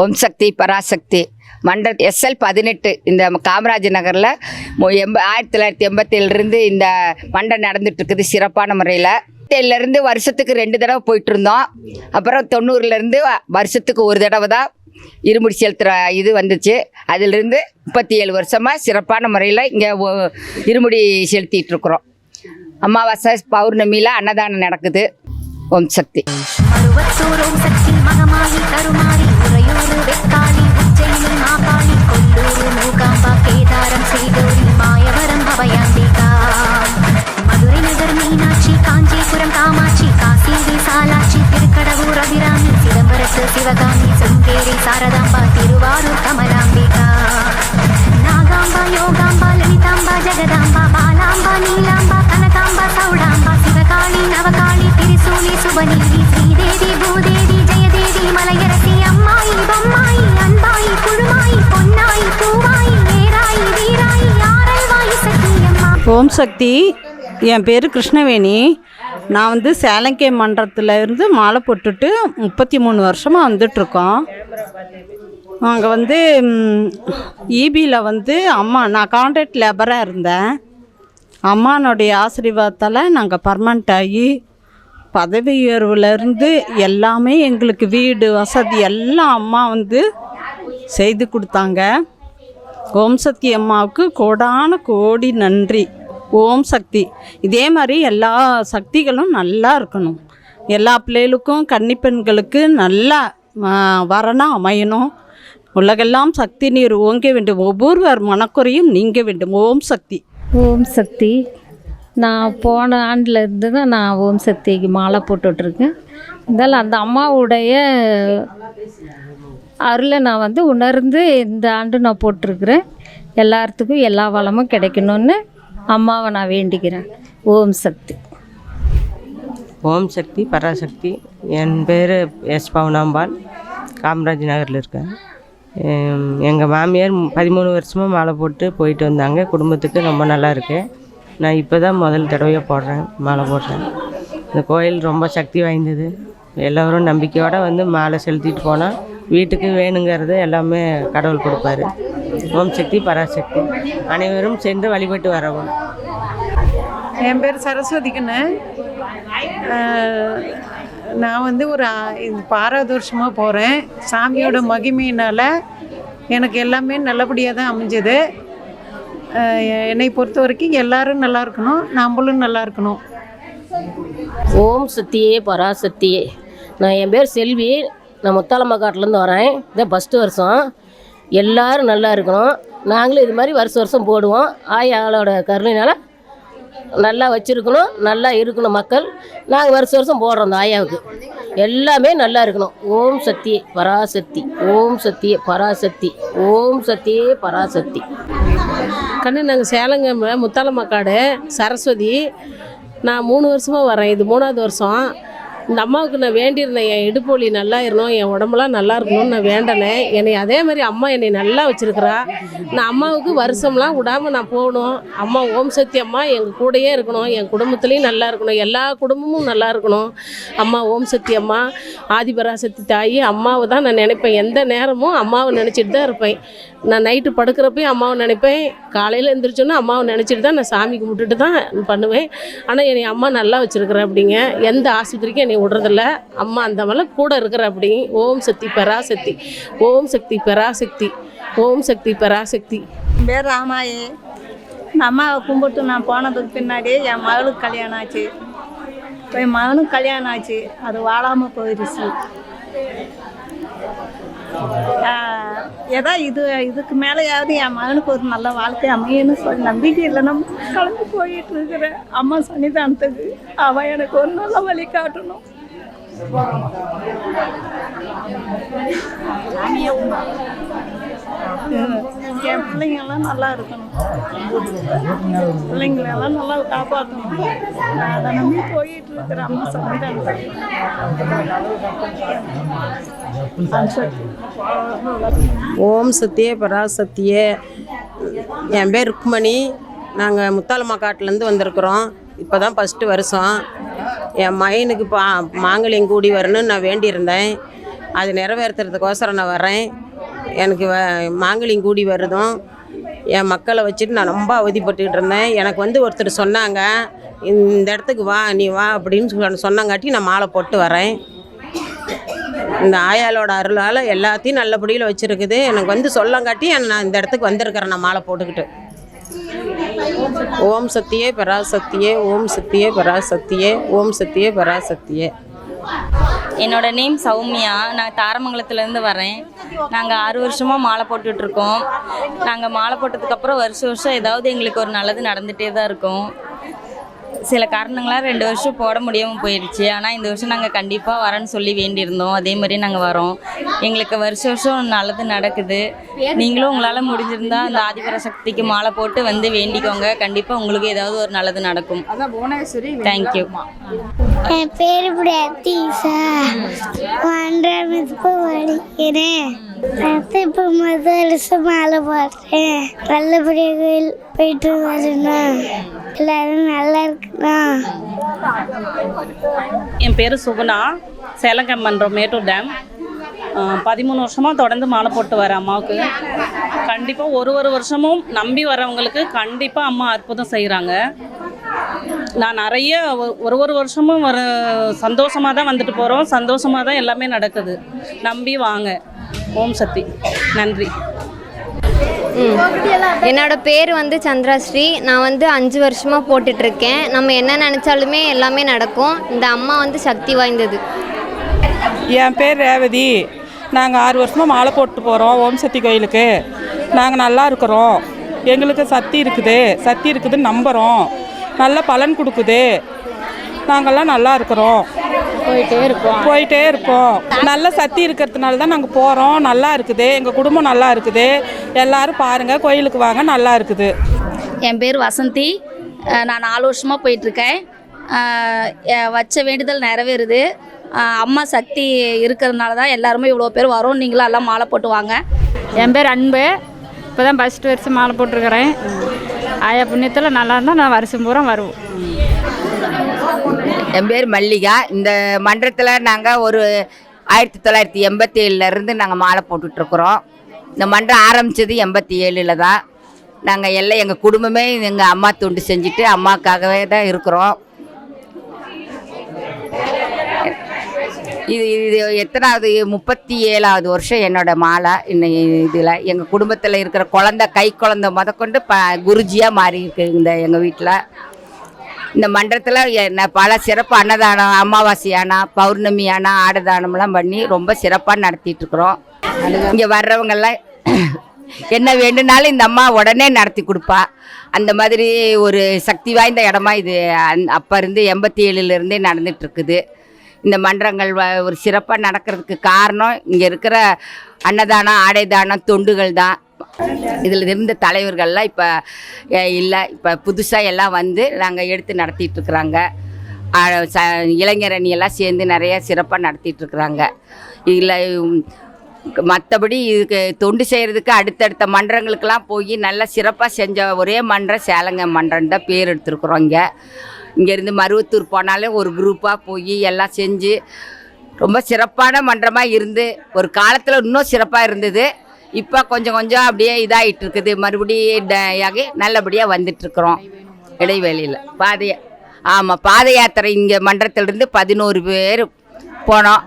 ஓம் சக்தி பராசக்தி. மண்ட எஸ்எல் பதினெட்டு இந்த காமராஜ் நகரில் எண்ப ஆயிரத்தி தொள்ளாயிரத்தி எண்பத்தேழுலேருந்து இந்த மண்டை நடந்துகிட்ருக்குது சிறப்பான முறையில். இருந்து வருஷத்துக்கு ரெண்டு தடவை போயிட்டுருந்தோம். அப்புறம் தொண்ணூறுலேருந்து வருஷத்துக்கு ஒரு தடவை தான் இருமுடி செலுத்துகிற இது வந்துச்சு. அதிலிருந்து முப்பத்தி ஏழு வருஷமாக சிறப்பான முறையில் இங்கே இருமுடி செலுத்திட்டுருக்குறோம். அமாவாசை பௌர்ணமியில் அன்னதானம் நடக்குது. ஓம் சக்தி மதுரை நகர் மீனாட்சி காஞ்சிபுரம் காமாட்சி காசி விசாலாட்சி திருக்கடவூர் அபிராமி சிதம்பரத்து சிவகாமி சுங்கேரி சாரதாம்பா திருவாரூர் கமலாம்பிகா நாகாம்பா யோகாம்பா ஓம் சக்தி. என் பேர் கிருஷ்ணவேணி. நான் வந்து சேலங்கை மன்றத்தில் இருந்து மாலை போட்டுட்டு முப்பத்தி மூணு வருஷமாக வந்துட்ருக்கோம். அங்கே வந்து ஈபியில் வந்து அம்மா நான் கான்ட்ராக்ட் லேபராக இருந்தேன். அம்மானுடைய ஆசீர்வாதத்தால் நாங்கள் பர்மனெண்ட் ஆகி பதவி உயர்வுலேருந்து எல்லாமே எங்களுக்கு வீடு வசதி எல்லாம் அம்மா வந்து செய்து கொடுத்தாங்க. ஓம் சக்தி அம்மாவுக்கு கோடான கோடி நன்றி. ஓம் சக்தி. இதே மாதிரி எல்லா சக்திகளும் நல்லா இருக்கணும். எல்லா பிள்ளைகளுக்கும் கன்னிப்பெண்களுக்கு நல்லா வரணும் அமையணும். உலகெல்லாம் சக்தி நீர் ஓங்க வேண்டும். ஒவ்வொருவர் மனக்குறையும் நீங்க வேண்டும். ஓம் சக்தி. ஓம் சக்தி. நான் போன ஆண்டில் இருந்து தான் நான் ஓம் சக்திக்கு மாலை போட்டுட்ருக்கேன். இருந்தாலும் அந்த அம்மாவுடைய அருளை நான் வந்து உணர்ந்து இந்த ஆண்டு நான் போட்டிருக்கிறேன். எல்லாத்துக்கும் எல்லா வளமும் கிடைக்கணும்னு அம்மாவை நான் வேண்டிக்கிறேன். ஓம் சக்தி. ஓம் சக்தி பராசக்தி. என் பேர் எஸ் பவுனாம்பாள். காமராஜ் நகரில் இருக்கேன். எங்கள் மாமியார் பதிமூணு வருஷமாக மாலை போட்டு போயிட்டு வந்தாங்க. குடும்பத்துக்கு ரொம்ப நல்லா இருக்கு. நான் இப்போ தான் முதல் தடவையாக போடுறேன் மாலை போடுறேன். இந்த கோயில் ரொம்ப சக்தி வாய்ந்தது. எல்லோரும் நம்பிக்கையோடு வந்து மாலை செலுத்திட்டு போனால் வீட்டுக்கு வேணுங்கிறது எல்லாமே கடவுள் கொடுப்பாரு. ஓம் சக்தி பராசக்தி. அனைவரும் சென்று வழிபட்டு வரவும். என் பேர் சரஸ்வதி நான் வந்து ஒரு ஆ- இது வருஷமாக போகிறேன் சாமியோட மகிமையினால் எனக்கு எல்லாமே நல்லபடியாக தான் அமைஞ்சது. என்னை பொறுத்த வரைக்கும் எல்லாரும் நல்லா இருக்கணும் நம்மளும் நல்லா இருக்கணும். ஓம் சக்தியே பராசக்தியே. நான் என் பேர் செல்வி. நான் முத்தாலம்மா காட்டிலேருந்து வரேன். இதான் ஃபஸ்ட்டு வருஷம். எல்லோரும் நல்லா இருக்கணும். நாங்களும் இது மாதிரி வருஷம் வருஷம் போடுவோம். ஆயாளோட கருணையினால் நல்லா வச்சுருக்கணும் நல்லா இருக்கணும் மக்கள். நாங்கள் வருஷம் வருஷம் போடுறோம் அந்த ஆயாவுக்கு. எல்லாமே நல்லா இருக்கணும். ஓம் சக்தி பராசக்தி. ஓம் சக்தி பராசக்தி. ஓம் சக்தியே பராசக்தி. கண்ணு நாங்கள் சேலங்க முத்தாலம்மா காடு சரஸ்வதி. நான் மூணு வருஷமாக வரேன். இது மூணாவது வருஷம். இந்த அம்மாவுக்கு நான் வேண்டியிருந்தேன் என் இடுப்பு நல்லா இருக்கணும் என் உடம்புலாம் நல்லா இருக்கணும்னு நான் வேண்டினேன் என்னை அதே மாதிரி அம்மா என்னை நல்லா வச்சுருக்கிறா. நான் அம்மாவுக்கு வருஷம்லாம் விடாமல் நான் போகணும். அம்மா ஓம் சக்தி அம்மா எங்கள் கூடயே இருக்கணும். என் குடும்பத்துலேயும் நல்லா இருக்கணும். எல்லா குடும்பமும் நல்லா இருக்கணும். அம்மா ஓம் சக்தி அம்மா ஆதிபராசக்தி தாயி அம்மாவை தான் நான் நினைப்பேன். எந்த நேரமும் அம்மாவை நினச்சிட்டு தான் இருப்பேன். நான் நைட்டு படுக்கிறப்பையும் அம்மாவை நினைப்பேன். காலையில் எழுந்திரிச்சோன்னா அம்மாவை நினச்சிட்டு தான் நான் சாமி கும்பிட்டுட்டு தான் பண்ணுவேன். ஆனால் என்னை அம்மா நல்லா வச்சுருக்குறேன் அப்படிங்க. எந்த ஆஸ்பத்திரிக்கும் என்னை விடுறதில்ல. அம்மா அந்த மாதிரிலாம் கூட இருக்கிற அப்படி ஓம் சக்தி பராசக்தி ஓம் சக்தி பராசக்தி ஓம் சக்தி பராசக்தி. பேர் ராமாயி. இந்த அம்மாவை கும்பிட்டு நான் போனதுக்கு பின்னாடி என் மகளுக்கு கல்யாணம் ஆச்சு. இப்போ என் மகனுக்கு கல்யாணம் ஆச்சு. அது வாழாமல் போயிடுச்சு ஏதோ இது இதுக்கு மேலேயாவது என் மகனுக்கு ஒரு நல்ல வாழ்க்கை அமையன்னு சொல்லி நம்பிக்கை இல்லைன்னா கலந்து போயிட்டு இருக்கிறேன். அம்மா சன்னிதானத்துக்கு. அவன் எனக்கு ஒரு நல்ல வழி காட்டணும். என் பிள்ளைங்கெல்லாம் நல்லா இருக்கணும். பிள்ளைங்களெல்லாம் நல்லா காப்பாற்றணும். அதை நம்பி போயிட்டு இருக்கிற அம்மா சன்னிதானத்துக்கு ஓம் சத்தியே பராசக்தியே. என் பேர் ருக்மணி. நாங்கள் முத்தாலம்மா காட்டிலேருந்து வந்திருக்கிறோம். இப்போ தான் ஃபஸ்ட்டு வருஷம். என் மகனுக்கு பா மாங்கல்யம் கூடி வரணும்னு நான் வேண்டியிருந்தேன். அது நிறைவேற்றுறதுக்கோசரம் நான் வரேன் எனக்கு வ- மாங்கல்யம் கூடி வருதும் என் மக்களை வச்சுட்டு நான் ரொம்ப அவதிப்பட்டுக்கிட்டு இருந்தேன். எனக்கு வந்து ஒருத்தர் சொன்னாங்க இந்த இடத்துக்கு வா நீ வா அப்படின்னு சொன்னாங்காட்டி சொன்னங்காட்டி நான் மாலை போட்டு வரேன். இந்த ஆயாலோட அருளால் எல்லாத்தையும் நல்லபடியில் வச்சுருக்குது. எனக்கு வந்து சொல்லங்காட்டி நான் இந்த இடத்துக்கு வந்திருக்கிறேன் நான் மாலை போட்டுக்கிட்டு. ஓம் சக்தியே பராசக்தியே ஓம் சக்தியே பராசக்தியே ஓம் சக்தியே பராசக்தியே. என்னோட நேம் சௌமியா. நான் தாரமங்கலத்துலேருந்து வரேன். நாங்கள் ஆறு வருஷமாக மாலை போட்டுட்ருக்கோம். நாங்கள் மாலை போட்டதுக்கப்புறம் வருஷம் வருஷம் ஏதாவது எங்களுக்கு ஒரு நல்லது நடந்துகிட்டே தான் இருக்கும். சில காரணங்களாக ரெண்டு வருஷம் போட முடியாமல் போயிடுச்சு ஆனால் இந்த வருஷம் நாங்கள் கண்டிப்பாக வரேன்னு சொல்லி வேண்டியிருந்தோம். அதே மாதிரி நாங்கள் வரோம். எங்களுக்கு வருஷம் வருஷம் நல்லது நடக்குது. நீங்களும் உங்களால் முடிஞ்சிருந்தா அந்த ஆதிபராசக்திக்கு மாலை போட்டு வந்து வேண்டிக்கோங்க. கண்டிப்பாக உங்களுக்கு ஏதாவது ஒரு நல்லது நடக்கும். தேங்க்யூ என் பேர் பிரதீஷா. ஒன்றாம் இப்போ படிக்கிறேன் அடுத்து இப்போ முதல் வருஷம் மாலை போடுறேன். நல்லபடியாக போயிட்டு வரணும். எல்லாரும் நல்லா இருக்கணும் என் பேர் சுகுணா. சேலங்கம் மன்றம் மேட்டூர் டேம். பதிமூணு வருஷமாக தொடர்ந்து மாலை போட்டு வரேன் அம்மாவுக்கு. கண்டிப்பாக ஒரு ஒரு வருஷமும் நம்பி வரவங்களுக்கு கண்டிப்பாக அம்மா அற்புதம் செய்கிறாங்க நான் நிறைய ஒரு ஒரு வருஷமும் வர சந்தோஷமாக தான் வந்துட்டு போகிறோம் சந்தோஷமாக தான் எல்லாமே நடக்குது. நம்பி வாங்க. ஓம் சக்தி. நன்றி. என்னோட பேர் வந்து சந்திராஸ்ரீ. நான் வந்து அஞ்சு வருஷமாக போட்டுட்ருக்கேன். நம்ம என்ன நினச்சாலுமே எல்லாமே நடக்கும். இந்த அம்மா வந்து சக்தி வாய்ந்தது. என் பேர் ரேவதி. நாங்கள் ஆறு வருஷமாக மாலை போட்டு போகிறோம் ஓம் சக்தி கோயிலுக்கு. நாங்கள் நல்லா இருக்கிறோம். எங்களுக்கு சக்தி இருக்குது. சக்தி இருக்குதுன்னு நம்புகிறோம் நல்ல பலன் கொடுக்குது. நாங்கள்லாம் நல்லா இருக்கிறோம். போயிட்டே இருப்போம். போயிட்டே இருப்போம். நல்ல சக்தி இருக்கிறதுனால தான் நாங்கள் போகிறோம் நல்லா இருக்குது. எங்கள் குடும்பம் நல்லா இருக்குது. எல்லாரும் பாருங்கள் கோயிலுக்கு வாங்க. நல்லா இருக்குது. என் பேர் வசந்தி. நான் நாலு வருஷமாக போயிட்டுருக்கேன். வச்ச வேண்டுதல் நிறைவேறுது. அம்மா சக்தி இருக்கிறதுனால தான் எல்லாருமே இவ்வளோ பேர் வரோம். நீங்களும் எல்லாம் மாலை போட்டு வாங்க. என் பேர் அன்பு. இப்போ தான் ஃபஸ்ட்டு வருஷம் மாலை போட்டிருக்கிறேன். ஆயா புண்ணியத்தில் நல்லா இருந்தால் நான் வருஷம் பூரா வருவோம். என் பேர் மல்லிகா. இந்த மன்றத்தில் நாங்கள் ஒரு ஆயிரத்தி தொள்ளாயிரத்தி எண்பத்தி ஏழுலேருந்து நாங்கள் மாலை போட்டுட்ருக்குறோம். இந்த மன்றம் ஆரம்பித்தது எண்பத்தி ஏழில் தான். நாங்கள் எல்லாம் எங்கள் குடும்பமே எங்கள் அம்மா தொண்டு செஞ்சுட்டு அம்மாக்காகவே தான் இருக்கிறோம். இது இது எத்தனாவது முப்பத்தி ஏழாவது வருஷம் என்னோட மாலை இன்னும் இதில். எங்கள் குடும்பத்தில் இருக்கிற குழந்த கை குழந்த முதற்கொண்டு ப குருஜியாக மாறி இருக்கு இந்த எங்கள் வீட்டில். இந்த மன்றத்தில் என்ன பல சிறப்பு அன்னதானம் அமாவாசை ஆனா பௌர்ணமி ஆனா ஆடதானம்லாம் பண்ணி ரொம்ப சிறப்பாக நடத்திட்டு இருக்கிறோம் இங்கே வர்றவங்கெல்லாம் என்ன வேண்டுனாலும் இந்த அம்மா உடனே நடத்தி கொடுப்பா. அந்த மாதிரி ஒரு சக்தி வாய்ந்த இடமா இது அந் அப்போ இருந்து எண்பத்தி ஏழுலேருந்தே நடந்துட்டுருக்குது. இந்த மன்றங்கள் வ- ஒரு சிறப்பாக நடக்கிறதுக்கு காரணம் இங்கே இருக்கிற அன்னதானம் ஆடைதானம் தொண்டுகள் தான் இதில் இருந்த தலைவர்கள்லாம் இப்போ இல்லை இப்போ புதுசாக எல்லாம் வந்து நாங்கள் எடுத்து நடத்திட்டுருக்குறாங்க. ச இளைஞர் எல்லாம் சேர்ந்து நிறைய சிறப்பாக நடத்திட்டு இருக்கிறாங்க இல்லை மற்றபடி இதுக்கு தொண்டு செய்கிறதுக்கு அடுத்தடுத்த மன்றங்களுக்கெல்லாம் போய் நல்லா சிறப்பாக செஞ்ச ஒரே மன்றம் சேலங்க மன்றம் தான் பேர் எடுத்துருக்குறோம் இங்கே. இங்கேருந்து மருவத்தூர் போனாலே ஒரு குரூப்பாக போய் எல்லாம் செஞ்சு ரொம்ப சிறப்பான மன்றமாக இருந்து ஒரு காலத்தில் இன்னும் சிறப்பாக இருந்தது. இப்போ கொஞ்சம் கொஞ்சம் அப்படியே இதாகிட்டு இருக்குது மறுபடியும் நல்லபடியாக வந்துட்டுருக்குறோம். இடைவெளியில். பாதைய ஆமாம் பாத யாத்திரை இங்கே மன்றத்திலிருந்து பதினோரு பேர் போனோம்.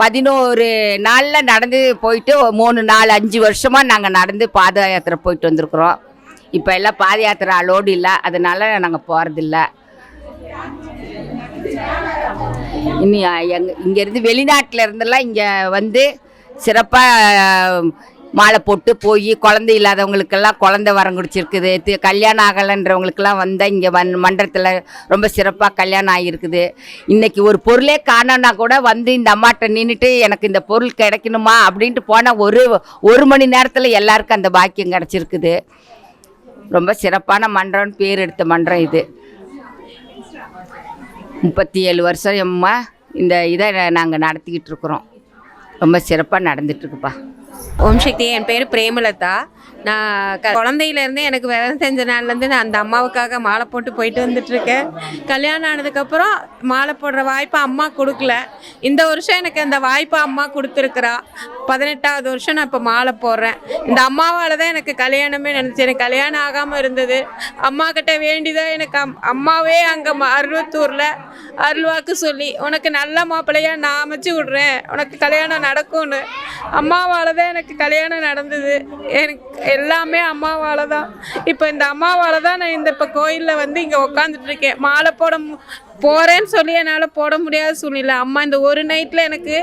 பதினோரு நாளில் நடந்து போயிட்டு மூணு நாலு அஞ்சு வருஷமாக நாங்கள் நடந்து பாத யாத்திரை போயிட்டு வந்திருக்குறோம். இப்போ எல்லாம் பாத யாத்திரை அலோடு இல்லை. அதனால நாங்கள் போகிறதில்ல இனி எங் இங்கேருந்து வெளிநாட்டில் இருந்தெல்லாம் இங்கே வந்து சிறப்பாக மாலை போட்டு போய் குழந்தை இல்லாதவங்களுக்கெல்லாம் குழந்தை வரம் குடிச்சிருக்குது. கல்யாணம் ஆகலைன்றவங்களுக்கெல்லாம் வந்தால் இங்கே வன் மன்றத்தில் ரொம்ப சிறப்பாக கல்யாணம் ஆகியிருக்குது. இன்றைக்கி ஒரு பொருளே காணோன்னா கூட வந்து இந்த அம்மாட்ட நின்றுட்டு எனக்கு இந்த பொருள் கிடைக்கணுமா அப்படின்ட்டு போனால் ஒரு ஒரு மணி நேரத்தில் எல்லாருக்கும் அந்த பாக்கியம் கிடச்சிருக்குது. ரொம்ப சிறப்பான மன்றம்னு பேர் எடுத்த மன்றம் இது. முப்பத்தி ஏழு வருஷம் எம்மா இந்த இதை நாங்கள் நடத்திக்கிட்டு இருக்கிறோம். ரொம்ப சிறப்பாக நடந்துட்டுருக்குப்பா ஓம் சக்தி என் பேர் பிரேமலதா. நான் க குழந்தையிலேருந்தே எனக்கு விரதம் செஞ்ச நாள்லேருந்து நான் அந்த அம்மாவுக்காக மாலை போட்டு போயிட்டு வந்துட்டுருக்கேன். கல்யாணம் ஆனதுக்கப்புறம் மாலை போடுற வாய்ப்பை அம்மா கொடுக்கல. இந்த வருஷம் எனக்கு அந்த வாய்ப்பை அம்மா கொடுத்துருக்குறா. பதினெட்டாவது வருஷம் நான் இப்போ மாலை போடுறேன். இந்த அம்மாவால் தான் எனக்கு கல்யாணமே நினச்சி எனக்கு கல்யாணம் ஆகாமல் இருந்தது. அம்மா கிட்ட வேண்டிதான் எனக்கு அம் அம்மாவே அங்கே அருவத்தூரில் அருள்வாக்கு சொல்லி உனக்கு நல்ல மாப்பிள்ளையாக நான் அமைச்சு விட்றேன். உனக்கு கல்யாணம் நடக்கும்னு. அம்மாவால் தான் எனக்கு கல்யாணம் நடந்தது. எனக்கு எல்லாமே அம்மாவால் தான் இப்போ இந்த அம்மாவால் தான் நான் இந்த இப்போ கோயிலில் வந்து இங்கே உக்காந்துட்டு இருக்கேன் மாலை போட போகிறேன்னு சொல்லி என்னால் போட முடியாத சூழ்நிலை. அம்மா இந்த ஒரு நைட்டில் எனக்கு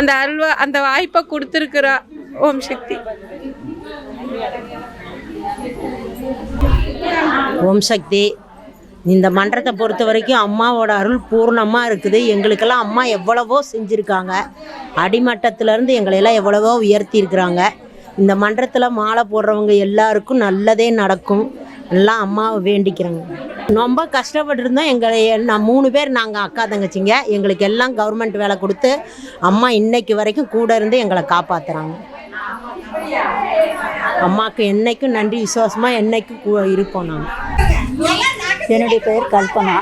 அந்த அல்வா அந்த வாய்ப்பை கொடுத்துருக்குறா. ஓம் சக்தி. ஓம் சக்தி. இந்த மன்றத்தை பொறுத்த வரைக்கும் அம்மாவோட அருள் பூர்ணமாக இருக்குது. எங்களுக்கெல்லாம் அம்மா எவ்வளவோ செஞ்சுருக்காங்க. அடிமட்டத்திலேருந்து எங்களையெல்லாம் எவ்வளவோ உயர்த்தியிருக்கிறாங்க. இந்த மன்றத்தில் மாலை போடுறவங்க எல்லாருக்கும் நல்லதே நடக்கும். எல்லாம் அம்மாவை வேண்டிக்கிறாங்க. ரொம்ப கஷ்டப்பட்டுருந்தோம். எங்களை நான் மூணு பேர் நாங்கள் அக்கா தங்கச்சிங்க. எங்களுக்கு எல்லாம் கவர்மெண்ட் வேலை கொடுத்து அம்மா இன்னைக்கு வரைக்கும் கூட இருந்து எங்களை காப்பாற்றுறாங்க அம்மாவுக்கு என்னைக்கும் நன்றி விசுவாசமாக என்றைக்கும் கூ- இருப்போம் நாங்கள் என்னுடைய பெயர் கல்பனா.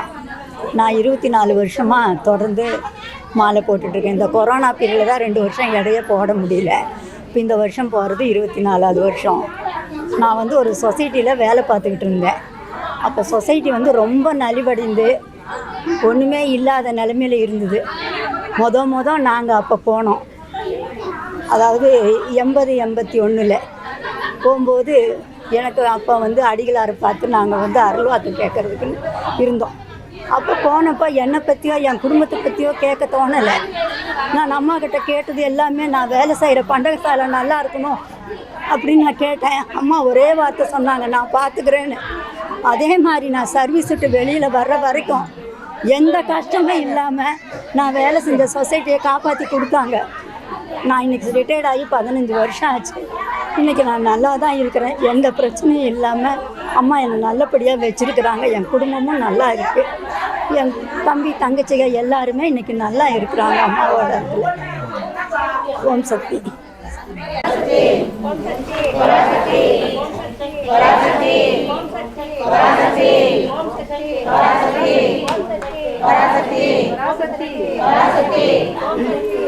நான் இருபத்தி நாலு வருஷமாக தொடர்ந்து மாலை போட்டுட்ருக்கேன். இந்த கொரோனா பீரியடில் தான் ரெண்டு வருஷம் இடையே போட முடியல. இப்போ இந்த வருஷம் போகிறது இருபத்தி நாலாவது வருஷம். நான் வந்து ஒரு சொசைட்டியில் வேலை பார்த்துக்கிட்டு இருந்தேன். அப்போ சொசைட்டி வந்து ரொம்ப நலிவடைந்து ஒன்றுமே இல்லாத நிலமையில இருந்தது. மொத மொதல் நாங்கள் அப்போ போனோம். அதாவது எண்பது எண்பத்தி ஒன்றில் போகும்போது எனக்கு அப்போ வந்து அடிகளாரை பார்த்து நாங்கள் வந்து அருள்வாக்கு கேட்கறதுக்குன்னு இருந்தோம். அப்போ போனப்போ என்னை பற்றியோ என் குடும்பத்தை பற்றியோ கேட்க தோணலை. நான் அம்மா கிட்ட கேட்டது எல்லாமே நான் வேலை செய்கிற பண்டகசாலை நல்லா இருக்கணும் அப்படின்னு நான் கேட்டேன். அம்மா ஒரே வார்த்தை சொன்னாங்க நான் பார்த்துக்கிறேன்னு அதே மாதிரி நான் சர்வீஸ் விட்டு வெளியில் வர்ற வரைக்கும் எந்த கஷ்டமும் இல்லாமல் நான் வேலை செஞ்ச சொசைட்டியை காப்பாற்றி கொடுத்தாங்க. நான் இன்னைக்கு ரிட்டையர்ட் ஆகி பதினஞ்சு வருஷம் ஆச்சு. இன்னைக்கு நான் நல்லா தான் இருக்கிறேன். எந்த பிரச்சனையும் இல்லாமல் அம்மா என்னை நல்லபடியாக வச்சுருக்குறாங்க. என் குடும்பமும் நல்லா இருக்குது என் தம்பி தங்கச்சிங்க எல்லாருமே இன்னைக்கு நல்லா இருக்கிறாங்க அம்மாவோட இடத்துல. ஓம் சக்தி.